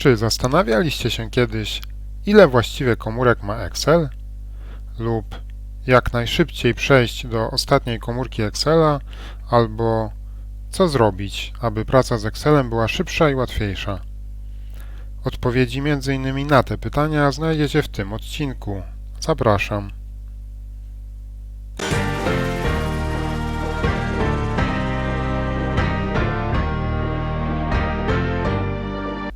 Czy zastanawialiście się kiedyś, ile właściwie komórek ma Excel? Lub jak najszybciej przejść do ostatniej komórki Excela, albo co zrobić, aby praca z Excelem była szybsza i łatwiejsza? Odpowiedzi m.in. na te pytania znajdziecie w tym odcinku. Zapraszam.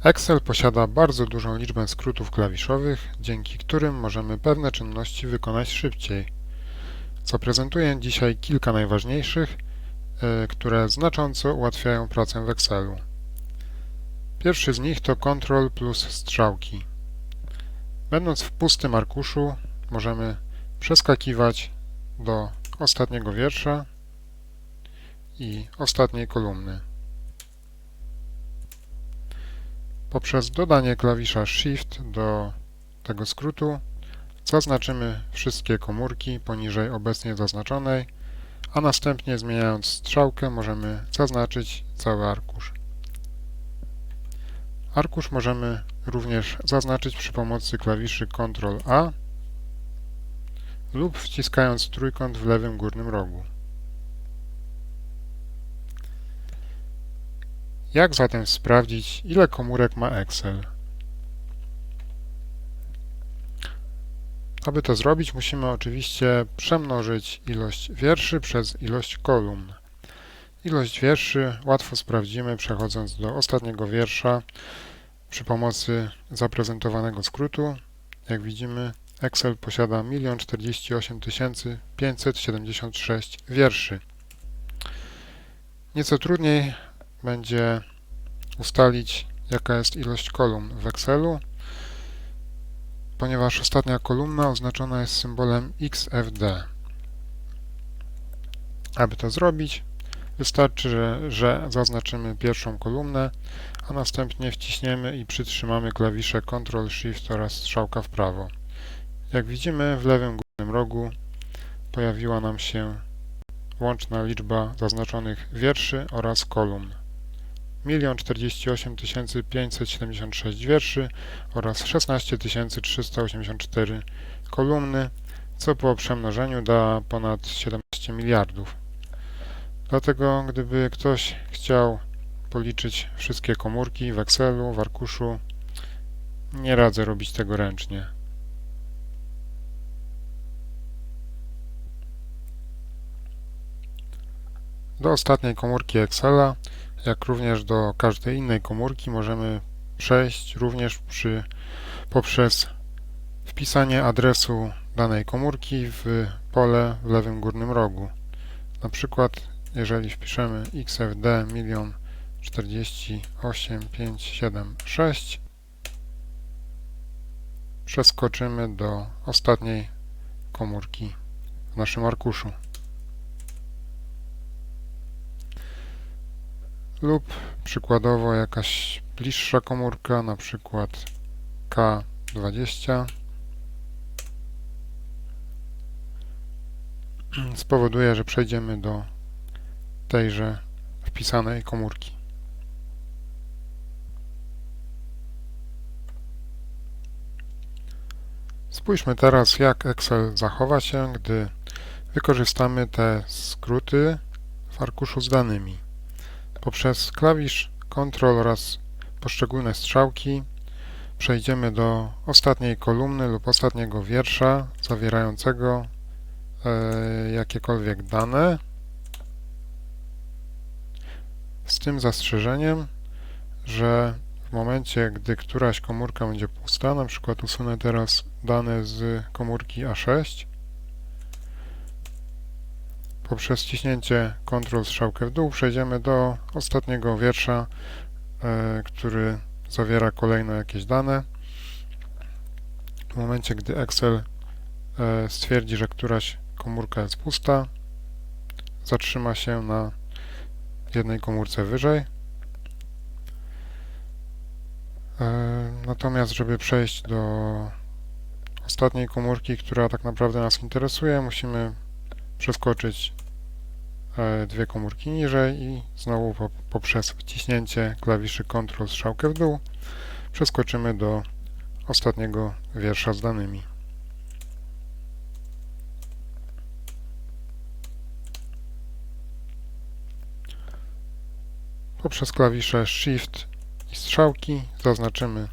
Excel posiada bardzo dużą liczbę skrótów klawiszowych, dzięki którym możemy pewne czynności wykonać szybciej. Zaprezentuję dzisiaj kilka najważniejszych, e, które znacząco ułatwiają pracę w Excelu. Pierwszy z nich to Ctrl plus strzałki. Będąc w pustym arkuszu, możemy przeskakiwać do ostatniego wiersza i ostatniej kolumny. Poprzez dodanie klawisza Shift do tego skrótu zaznaczymy wszystkie komórki poniżej obecnie zaznaczonej, a następnie zmieniając strzałkę możemy zaznaczyć cały arkusz. Arkusz możemy również zaznaczyć przy pomocy klawiszy Ctrl A lub wciskając trójkąt w lewym górnym rogu. Jak zatem sprawdzić, ile komórek ma Excel? Aby to zrobić, musimy oczywiście przemnożyć ilość wierszy przez ilość kolumn. Ilość wierszy łatwo sprawdzimy przechodząc do ostatniego wiersza przy pomocy zaprezentowanego skrótu. Jak widzimy, Excel posiada 1 048 576 wierszy. Nieco trudniej będzie ustalić, jaka jest ilość kolumn w Excelu, ponieważ ostatnia kolumna oznaczona jest symbolem XFD. Aby to zrobić, wystarczy, że, że zaznaczymy pierwszą kolumnę, a następnie wciśniemy i przytrzymamy klawisze Ctrl, Shift oraz strzałka w prawo. Jak widzimy, w lewym górnym rogu pojawiła nam się łączna liczba zaznaczonych wierszy oraz kolumn. 1 048 576 wierszy oraz 16 384 kolumny, co po przemnożeniu da ponad 17 miliardów. Dlatego, gdyby ktoś chciał policzyć wszystkie komórki w Excelu, w arkuszu, nie radzę robić tego ręcznie. Do ostatniej komórki Excela jak również do każdej innej komórki możemy przejść również przy, poprzez wpisanie adresu danej komórki w pole w lewym górnym rogu. Na przykład jeżeli wpiszemy xfd 1 48 576 przeskoczymy do ostatniej komórki w naszym arkuszu. Lub przykładowo jakaś bliższa komórka, na przykład K20 spowoduje, że przejdziemy do tejże wpisanej komórki. Spójrzmy teraz, jak Excel zachowa się, gdy wykorzystamy te skróty w arkuszu z danymi. Poprzez klawisz Ctrl oraz poszczególne strzałki przejdziemy do ostatniej kolumny lub ostatniego wiersza zawierającego e, jakiekolwiek dane. Z tym zastrzeżeniem, że w momencie, gdy któraś komórka będzie pusta, na przykład usunę teraz dane z komórki A6, Poprzez wciśnięcie Ctrl strzałkę w dół przejdziemy do ostatniego wiersza, e, który zawiera kolejne jakieś dane. W momencie, gdy Excel e, stwierdzi, że któraś komórka jest pusta, zatrzyma się na jednej komórce wyżej. E, natomiast, żeby przejść do ostatniej komórki, która tak naprawdę nas interesuje, musimy przeskoczyć dwie komórki niżej i znowu poprzez wciśnięcie klawiszy Ctrl strzałkę w dół przeskoczymy do ostatniego wiersza z danymi. Poprzez klawisze Shift i strzałki zaznaczymy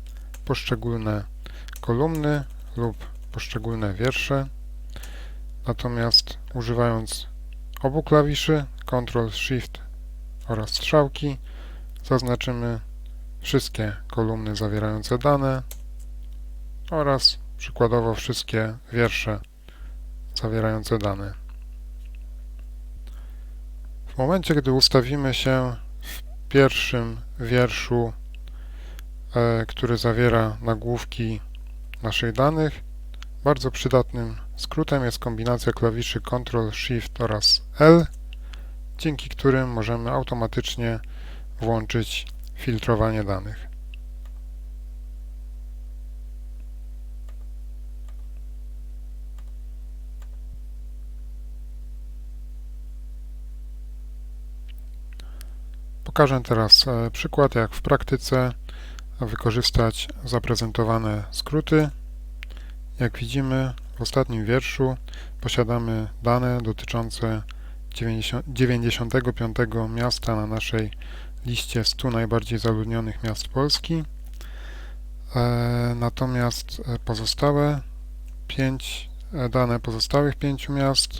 poszczególne kolumny lub poszczególne wiersze. Natomiast używając obu klawiszy Ctrl Shift oraz strzałki zaznaczymy wszystkie kolumny zawierające dane oraz przykładowo wszystkie wiersze zawierające dane. W momencie, gdy ustawimy się w pierwszym wierszu, e, który zawiera nagłówki naszych danych, bardzo przydatnym skrótem jest kombinacja klawiszy Ctrl, Shift oraz L, dzięki którym możemy automatycznie włączyć filtrowanie danych. Pokażę teraz e, przykład, jak w praktyce wykorzystać zaprezentowane skróty. Jak widzimy, w ostatnim wierszu posiadamy dane dotyczące 90, 95 miasta na naszej liście 100 najbardziej zaludnionych miast Polski. E, natomiast e, pozostałe 5 e, dane pozostałych pięciu miast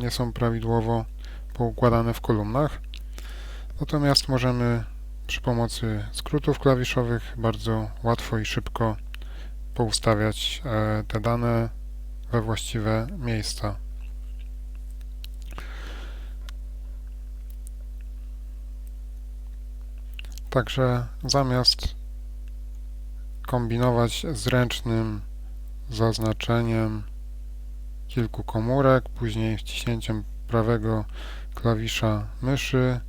nie są prawidłowo poukładane w kolumnach. Natomiast możemy przy pomocy skrótów klawiszowych bardzo łatwo i szybko poustawiać te dane we właściwe miejsca. Także zamiast kombinować z ręcznym zaznaczeniem kilku komórek, później wciśnięciem prawego klawisza myszy,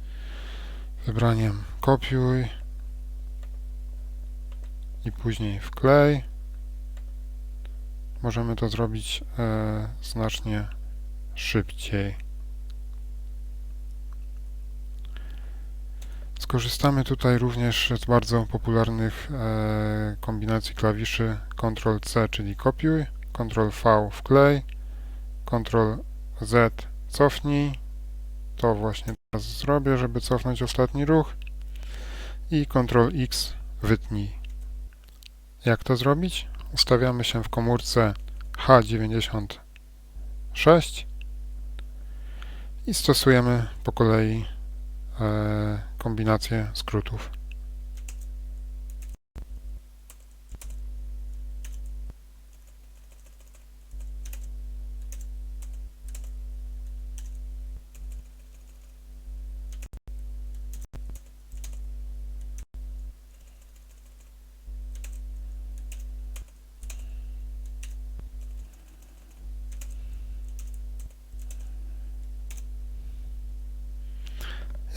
wybraniem kopiuj i później wklej, możemy to zrobić e, znacznie szybciej. Skorzystamy tutaj również z bardzo popularnych e, kombinacji klawiszy Ctrl-C, czyli kopiuj, Ctrl-V wklej, Ctrl-Z cofnij. To właśnie teraz zrobię, żeby cofnąć ostatni ruch i Ctrl-X wytnij. Jak to zrobić? Ustawiamy się w komórce H96 i stosujemy po kolei e, kombinację skrótów.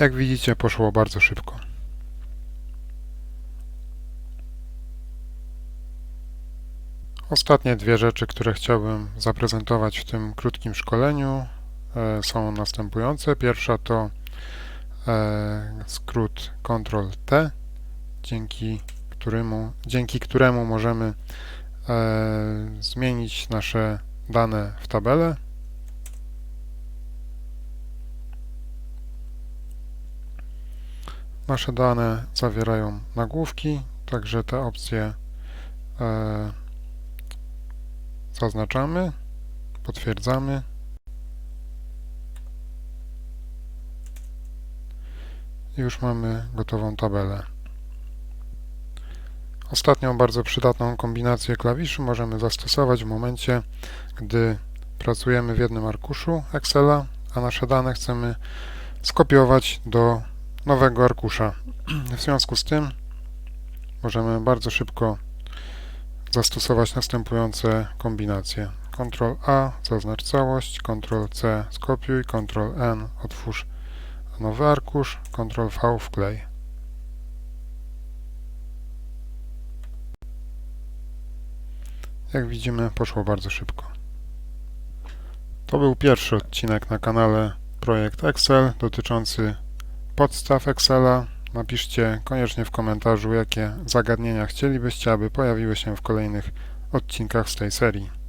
Jak widzicie, poszło bardzo szybko. Ostatnie dwie rzeczy, które chciałbym zaprezentować w tym krótkim szkoleniu e, są następujące. Pierwsza to e, skrót Ctrl-T, dzięki któremu, dzięki któremu możemy e, zmienić nasze dane w tabelę. Nasze dane zawierają nagłówki, także te opcje e, zaznaczamy, potwierdzamy. I już mamy gotową tabelę. Ostatnią bardzo przydatną kombinację klawiszy możemy zastosować w momencie, gdy pracujemy w jednym arkuszu Excela, a nasze dane chcemy skopiować do nowego arkusza. W związku z tym możemy bardzo szybko zastosować następujące kombinacje. Ctrl A zaznacz całość, Ctrl C skopiuj, Ctrl N otwórz nowy arkusz, Ctrl V wklej. Jak widzimy poszło bardzo szybko. To był pierwszy odcinek na kanale Projekt Excel dotyczący podstaw Excela. Napiszcie koniecznie w komentarzu, jakie zagadnienia chcielibyście, aby pojawiły się w kolejnych odcinkach z tej serii.